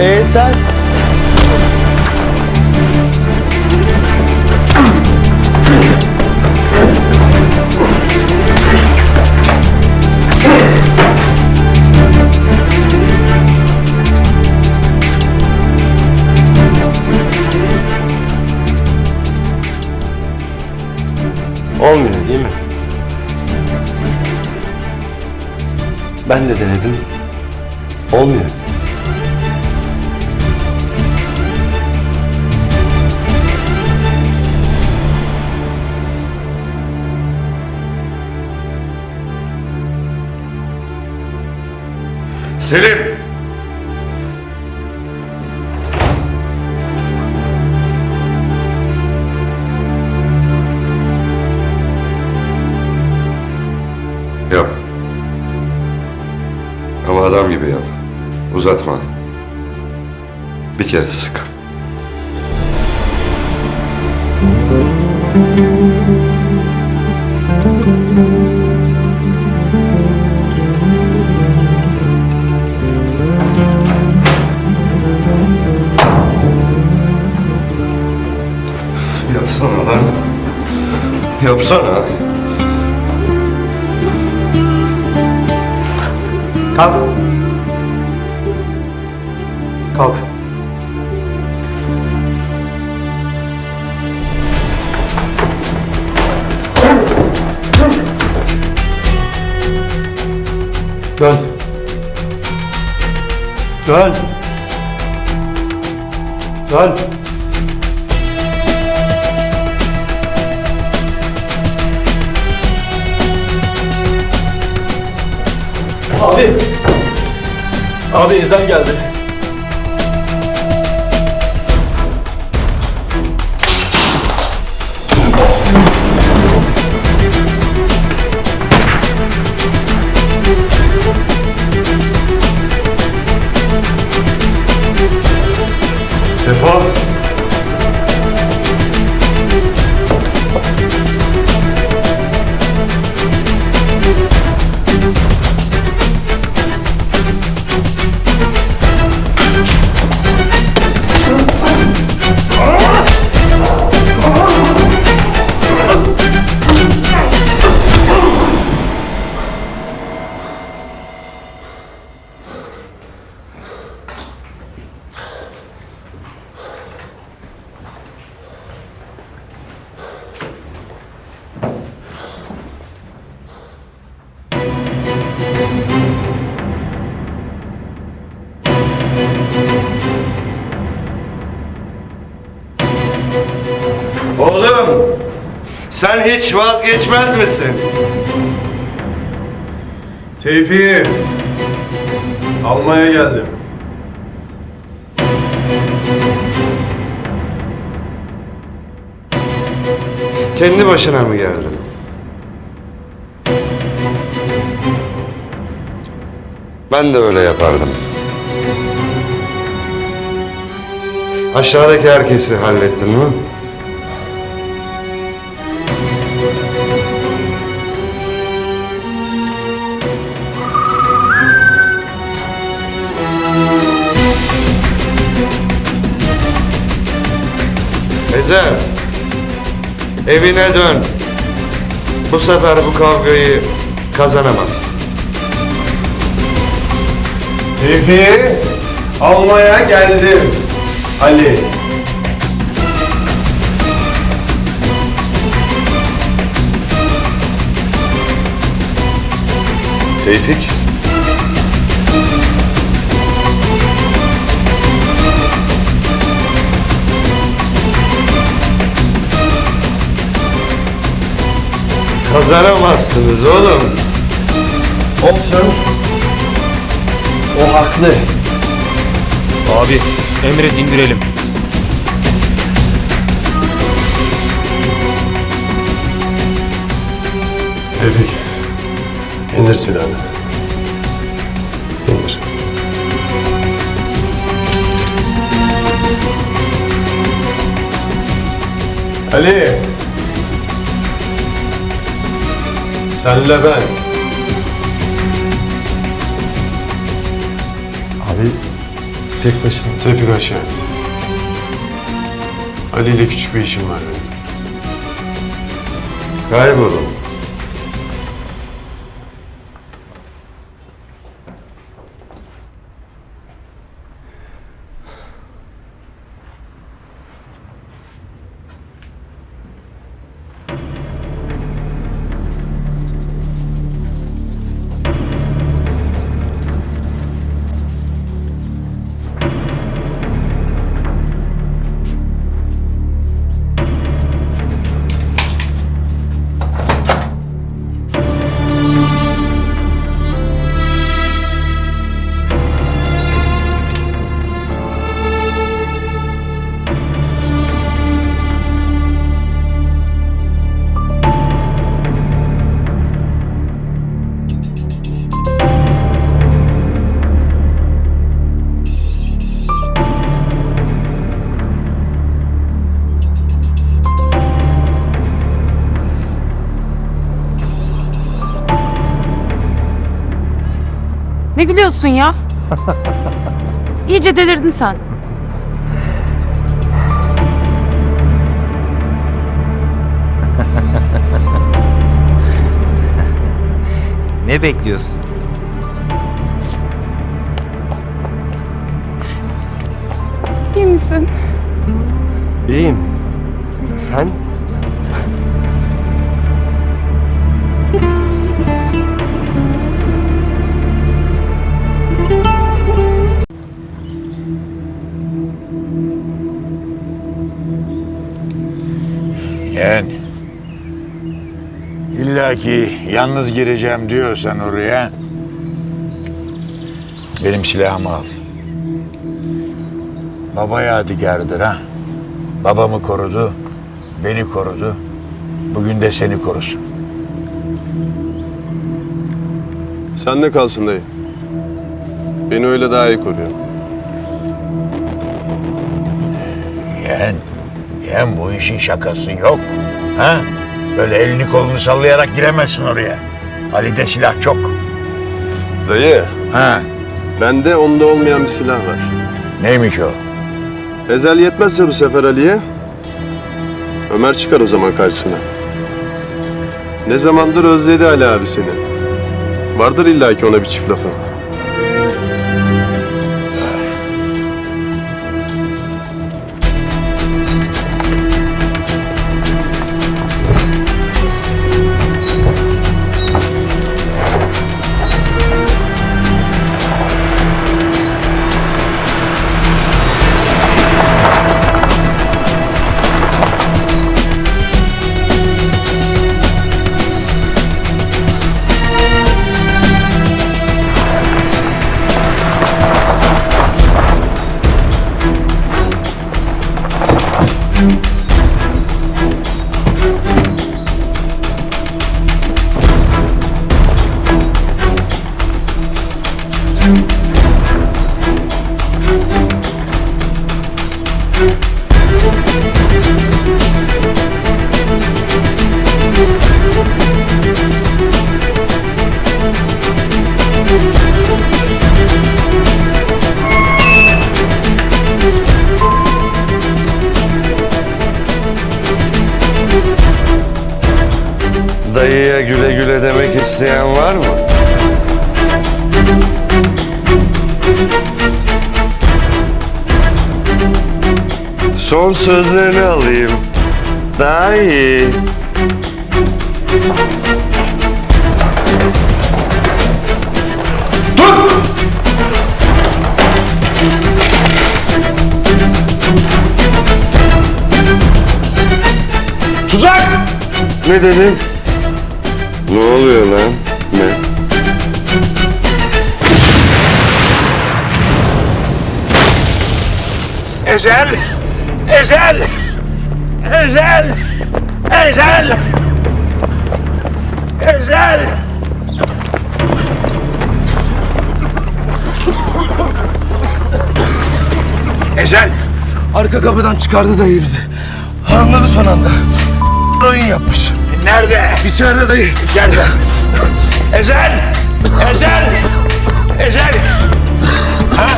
Ee sen? Olmuyor değil mi? Ben de denedim. Olmuyor. Selim! Yap. Ama adam gibi yap. Uzatma. Bir kere sık. Yapsana lan. Yapsana. Kalk. Kalk. Dön. Dön. Dön. Abi. Abi Ezel geldi. Sen hiç vazgeçmez misin? Tevfik'i almaya geldim. Kendi başına mı geldin? Ben de öyle yapardım. Aşağıdaki herkesi hallettin mi? Ezel, evine dön. Bu sefer bu kavgayı kazanamaz. Tevfik'i almaya geldim. Ali. Tevfik. Kazanamazsınız oğlum. Olsun. O haklı. Abi emret indirelim. Tevfik. İndir silahını. İndir. Ali. Senle ben. Abi Tek başına. Tevfik aşağı. Ali ile küçük bir işim var benim. Kaybolun. Ne gülüyorsun ya? İyice delirdin sen. Ne bekliyorsun? İyi misin? İyiyim. Sen? Yeğen. İlla ki yalnız gireceğim diyorsan oraya benim silahımı al. Baba yadigarıdır ha. Babamı korudu, beni korudu. Bugün de seni korusun. Sen de kalsın dayı. Beni öyle daha iyi koruyor. Yeğen, yeğen bu işin şakası yok. Ha? Böyle elini kolunu sallayarak giremezsin oraya. Ali'de silah çok. Dayı, Ha? bende onda olmayan bir silah var. Neymiş o? Ezel yetmezse bu sefer Ali'ye, Ömer çıkar o zaman karşısına. Ne zamandır özledi Ali abi seni. Vardır illaki ona bir çift lafı. Son sözlerini alayım. Daha iyi. Tuzak! Ne dedim? Ne oluyor lan? Ne? Ezel! Ezel! Ezel! Ezel! Ezel! Ezel! Arka kapıdan çıkardı dayı bizi. Anladı son anda. Oyun yapmış. Nerede? İçeride dayı. İçeride. Ezel! Ezel! Ezel! Ha?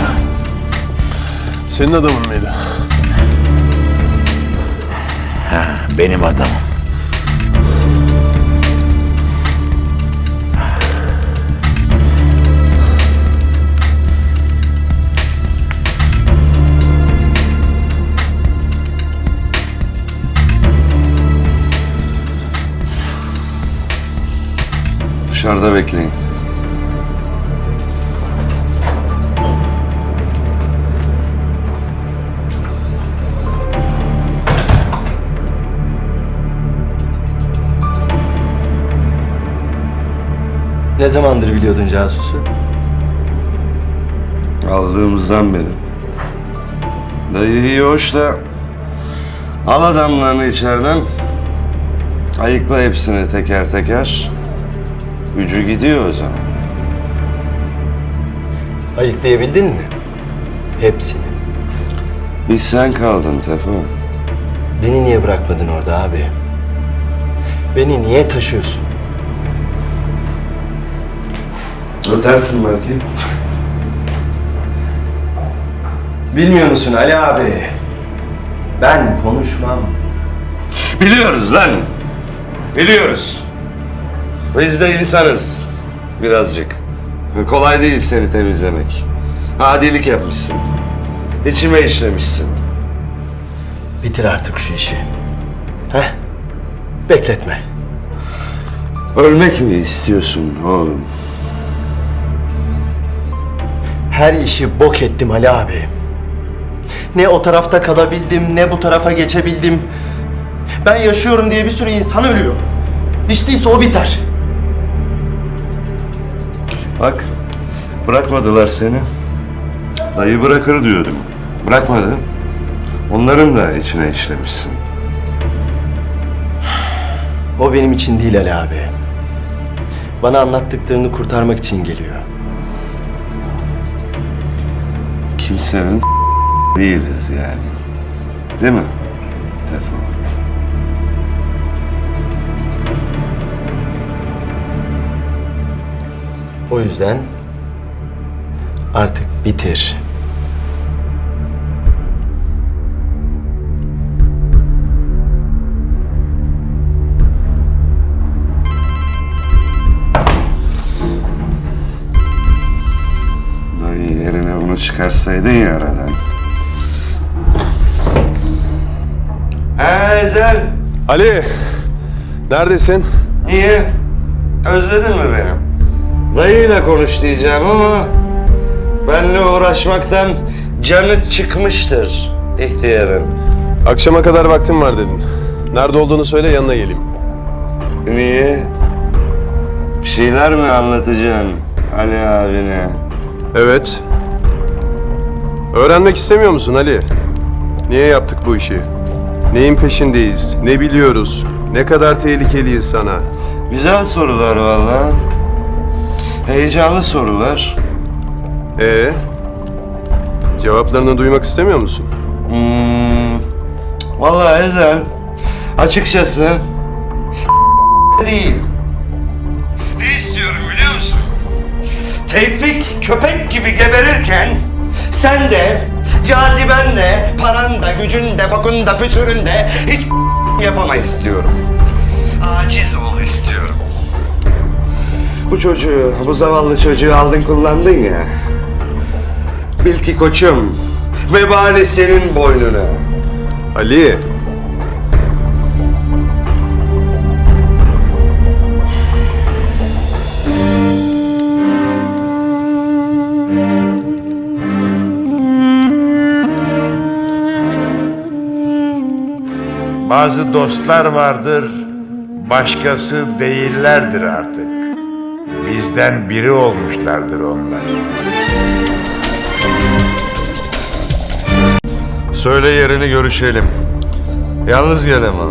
senin adamın mıydı? Benim adamım. Dışarıda bekleyin. Ne zamandır biliyordun casusu? Aldığımızdan beri. Dayı iyi hoş da al adamlarını içeriden. Ayıkla hepsini teker teker. Gücü gidiyor o zaman. Ayıklayabildin mi? Hepsini. Bir sen kaldın Tefo. Beni niye bırakmadın orada abi? Beni niye taşıyorsun? Ötersin belki. Bilmiyor musun Ali abi? Ben konuşmam. Biliyoruz lan. Biliyoruz. Biz de insanız. Birazcık. Kolay değil seni temizlemek. Adilik yapmışsın. İçime işlemişsin. Bitir artık şu işi. Heh. Bekletme. Ölmek mi istiyorsun oğlum? Her işi bok ettim Ali abi. Ne o tarafta kalabildim, ne bu tarafa geçebildim. Ben yaşıyorum diye bir sürü insan ölüyor. Hiç değilse o biter. Bak, bırakmadılar seni. Dayı bırakır diyordum. Bırakmadı. Onların da içine işlemişsin. O benim için değil Ali abi. Bana anlattıklarını kurtarmak için geliyor. Kimsenin değiliz yani. Değil mi? Tefo. O yüzden artık bitir. Çıkarsaydın ya aradan. Ha Ezel. Ali! Neredesin? İyi. Özledin mi beni? Dayıyla konuş diyeceğim ama... ...benle uğraşmaktan canı çıkmıştır ihtiyarın. Akşama kadar vaktim var dedin. Nerede olduğunu söyle yanına geleyim. Niye? Bir şeyler mi anlatacaksın Ali abine? Evet. Öğrenmek istemiyor musun Ali? Niye yaptık bu işi? Neyin peşindeyiz? Ne biliyoruz? Ne kadar tehlikeliyiz sana? Güzel sorular vallahi. Heyecanlı sorular. Ee? Cevaplarını duymak istemiyor musun? Hmm, vallahi Ezel, açıkçası değil. Ne istiyorum biliyor musun? Tevfik köpek gibi geberirken sen de, caziben de, paran da, gücün de, bakın da, püsürün de hiç yapama istiyorum. Aciz ol istiyorum. Bu çocuğu, bu zavallı çocuğu aldın kullandın ya. Bil ki koçum, vebali senin boynuna. Ali! Bazı dostlar vardır, başkası değillerdir artık. Bizden biri olmuşlardır onlar. Söyle yerini görüşelim. Yalnız gel ama.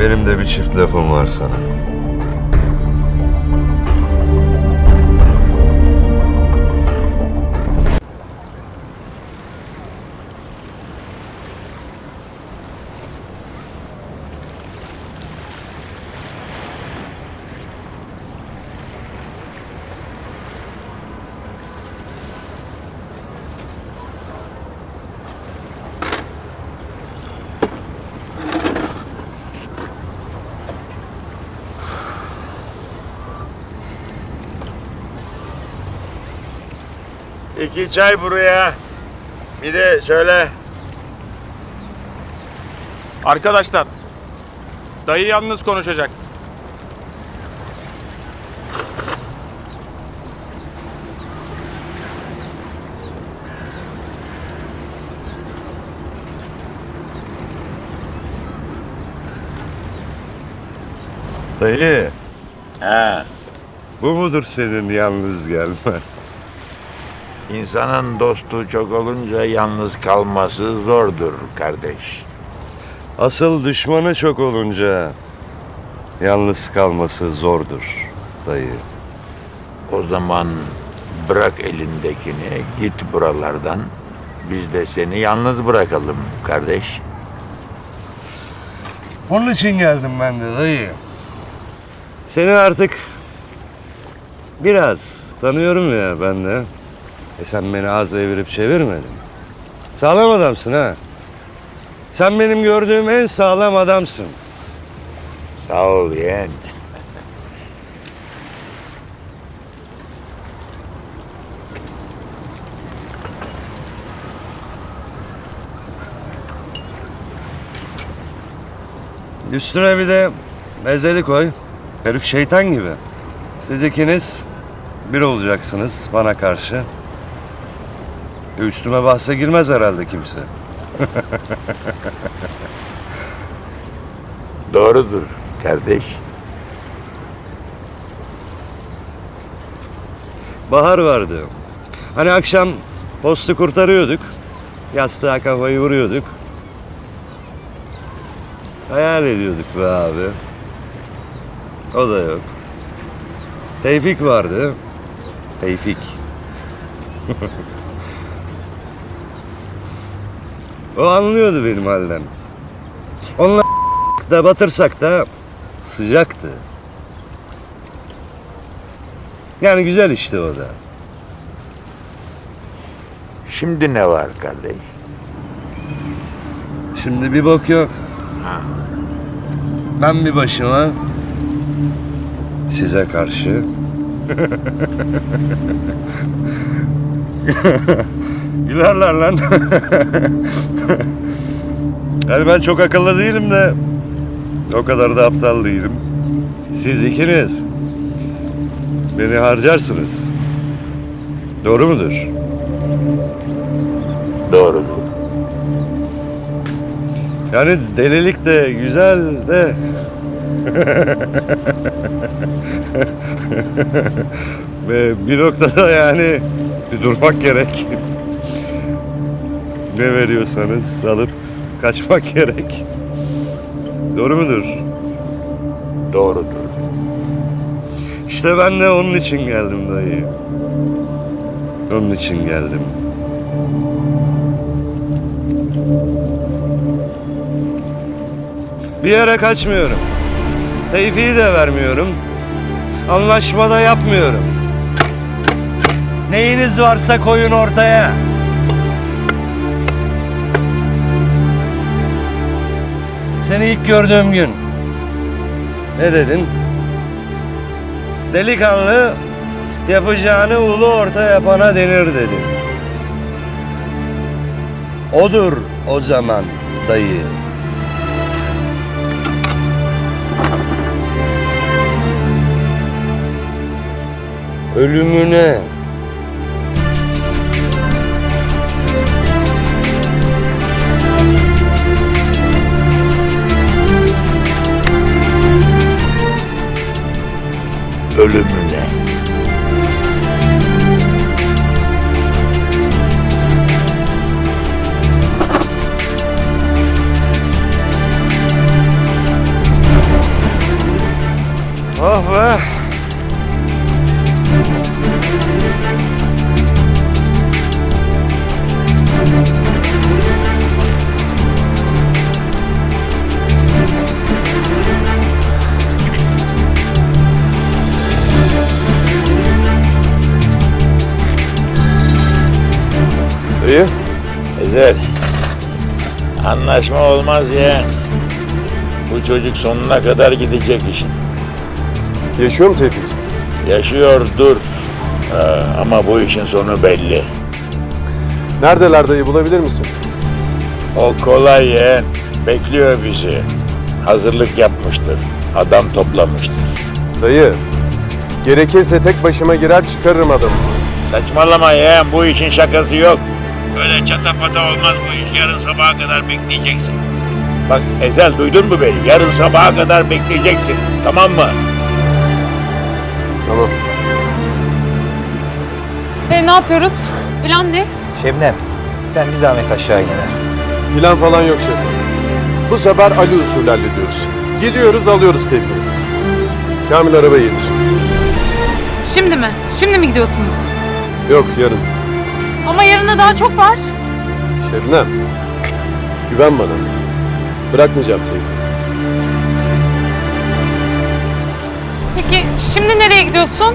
Benim de bir çift lafım var sana. İki çay buraya. Bir de söyle. Arkadaşlar, dayı yalnız konuşacak. Dayı, He. bu mudur senin yalnız gelmen? İnsanın dostu çok olunca yalnız kalması zordur kardeş. Asıl düşmanı çok olunca yalnız kalması zordur dayı. O zaman bırak elindekini git buralardan. Biz de seni yalnız bırakalım kardeş. Onun için geldim ben de dayı. Seni artık biraz tanıyorum ya ben de. E sen beni az evirip çevirmedin. Sağlam adamsın ha. Sen benim gördüğüm en sağlam adamsın. Sağ ol yeğen. Üstüne bir de mezeli koy. Herif şeytan gibi. Siz ikiniz bir olacaksınız bana karşı. E Üstüme bahse girmez herhalde kimse. Doğrudur kardeş. Bahar vardı. Hani akşam postu kurtarıyorduk. Yastığa kafayı vuruyorduk. Hayal ediyorduk be abi. O da yok. Tevfik vardı. Tevfik. o anlıyordu benim halden. Onunla da batırsak da sıcaktı. Yani güzel işte o da. Şimdi ne var kardeş? Şimdi bir bok yok. Ben bir başıma size karşı Gülerler lan. yani ben çok akıllı değilim de o kadar da aptal değilim. Siz ikiniz beni harcarsınız. Doğru mudur? Doğrudur. Yani delilik de güzel de Ve bir noktada yani bir durmak gerek. Ne veriyorsanız alıp kaçmak gerek. Doğru mudur? Doğrudur. İşte ben de onun için geldim dayı. Onun için geldim. Bir yere kaçmıyorum. Tevfiyi de vermiyorum. Anlaşmada yapmıyorum. Neyiniz varsa koyun ortaya. Seni ilk gördüğüm gün. Ne dedin? Delikanlı yapacağını ulu orta yapana denir dedin. Odur o zaman dayı. Ölümüne Ölümüne. Olmaz ya. Bu çocuk sonuna kadar gidecek işin. Yaşıyor mu Tevfik? Yaşıyor dur. Ee, ama bu işin sonu belli. Neredeler dayı bulabilir misin? O kolay yeğen. Bekliyor bizi. Hazırlık yapmıştır. Adam toplamıştır. Dayı, gerekirse tek başıma girer çıkarırım adamı. Saçmalama yeğen bu işin şakası yok. Öyle çatapata olmaz bu iş. Yarın sabaha kadar bekleyeceksin. Bak Ezel duydun mu beni? Yarın sabaha kadar bekleyeceksin. Tamam mı? Tamam. E ne yapıyoruz? Plan ne? Şebnem, sen bir zahmet aşağı iniver. Plan falan yok şefim. Bu sefer Ali usulü hallediyoruz. Gidiyoruz alıyoruz Tevfik'i. Kamil arabayı getir. Şimdi mi? Şimdi mi gidiyorsunuz? Yok yarın. Ama yarına daha çok var. Şebnem. Güven bana. Bırakmayacağım Tevfik'i. Peki şimdi nereye gidiyorsun?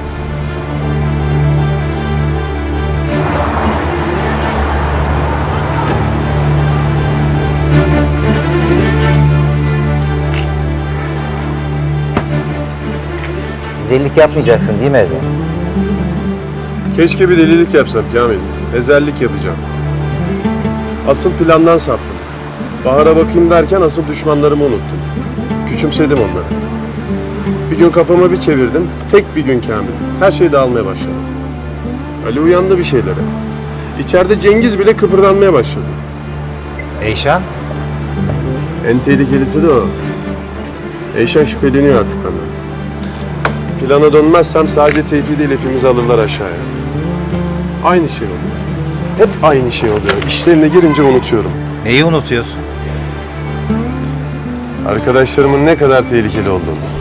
Delilik yapmayacaksın değil mi Ezel? Keşke bir delilik yapsam Kamil. Ezellik yapacağım. Asıl plandan saptım. Bahar'a bakayım derken asıl düşmanlarımı unuttum. Küçümsedim onları. Bir gün kafama bir çevirdim. Tek bir gün Kamil. Her şey dağılmaya başladı. Ali uyandı bir şeylere. İçeride Cengiz bile kıpırdanmaya başladı. Eyşan? En tehlikelisi de o. Eyşan şüpheleniyor artık benden. Plana dönmezsem sadece Tevfi değil hepimizi alırlar aşağıya. Aynı şey oluyor. Hep aynı şey oluyor. İşlerine girince unutuyorum. Neyi unutuyorsun? Arkadaşlarımın ne kadar tehlikeli olduğunu.